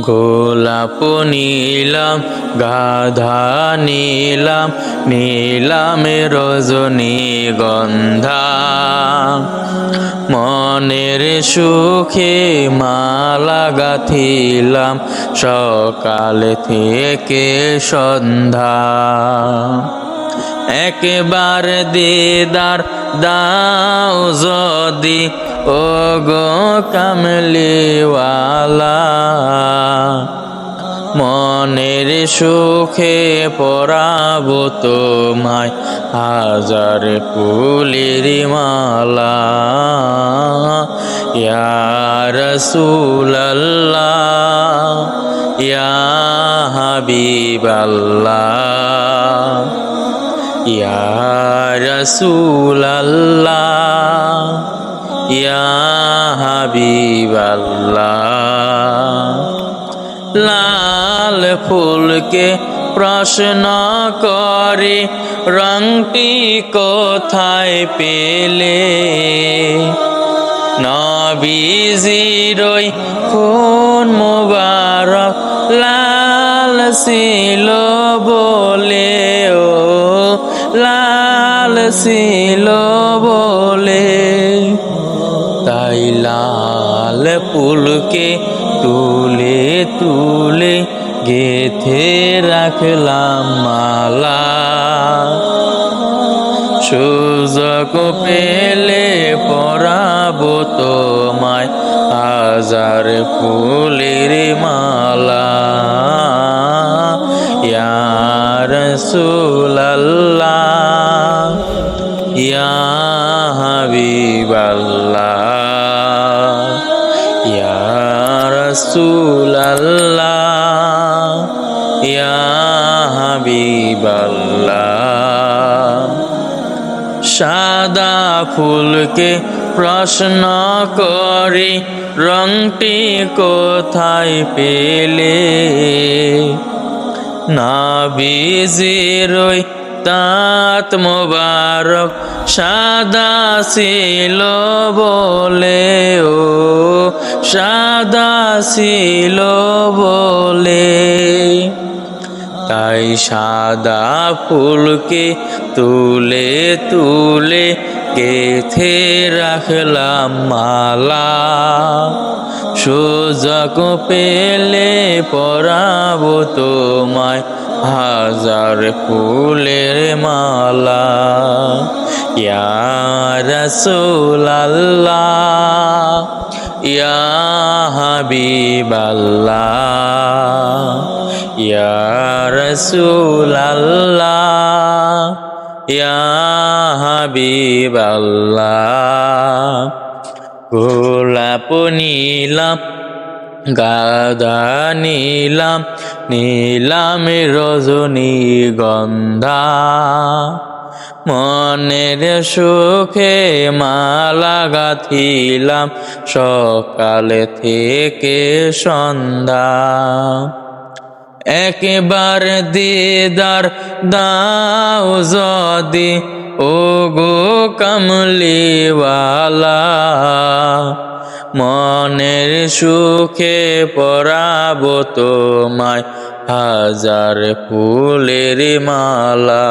গোলাপ নীলাম, গাধা নীলাম নীলাম রজনী গন্ধা। মনের সুখে মালা গাথিলাম, সকাল থেকে সন্ধ্যা। একবার দিদার দাও যদি ও গো কামলিওয়ালা। মনের সুখে পরাব তোমায় হাজার ফুলের মালা। রসুলাল্লাহ ইয়া হাবিবাল্লাহ ইয়া রসুলাল্লাহ ইয়া হাবিবাল্লাহ। লাল ফুলকে প্রশ্ন করে, রংটি কোথায় পেলে? নবীজিরই খুন মুবারক লাল ছিল বলে ও লাল ছিল বলে লাল ফুলকে তুলে তুলে গেথে রাখলাম মালা। সুযোগ পেলে পরাবো তোমায় হাজার ফুলের মালা। ইয়ার সুলাল্লাহ ইয়া হাবিবাল্লাহ। হাবিবাল্লাহ। সাদা ফুলকে প্রশ্ন করি, রংটি কোথায় পেলে? নাবিজিরই তাত মোবারক সাদা ছিল বলে ও সাদা ছিল বলে। তাই সাদা ফুলকে তুলে তুলে কেথে রাখলাম মালা। সুযোগ পেলে পরাবো তোমায় হাজার ফুলের মালা। ইয়া রসুলাল্লাহ ইয়া হাবিবাল্লাহ ইয়া রসুলাল্লাহ ইয়া হাবিবাল্লাহ। গোলাপ নীলাম গাদা নীলাম নীলাম রজনী গন্ধা। মনের সুখে মালা গাথিলাম, সকালে থেকে সন্ধ্যা। একবার দিদার দাও যদি ও গো কমলিওয়ালা। মনের সুখে পরাবো তোমায়, হাজার ফুলের মালা।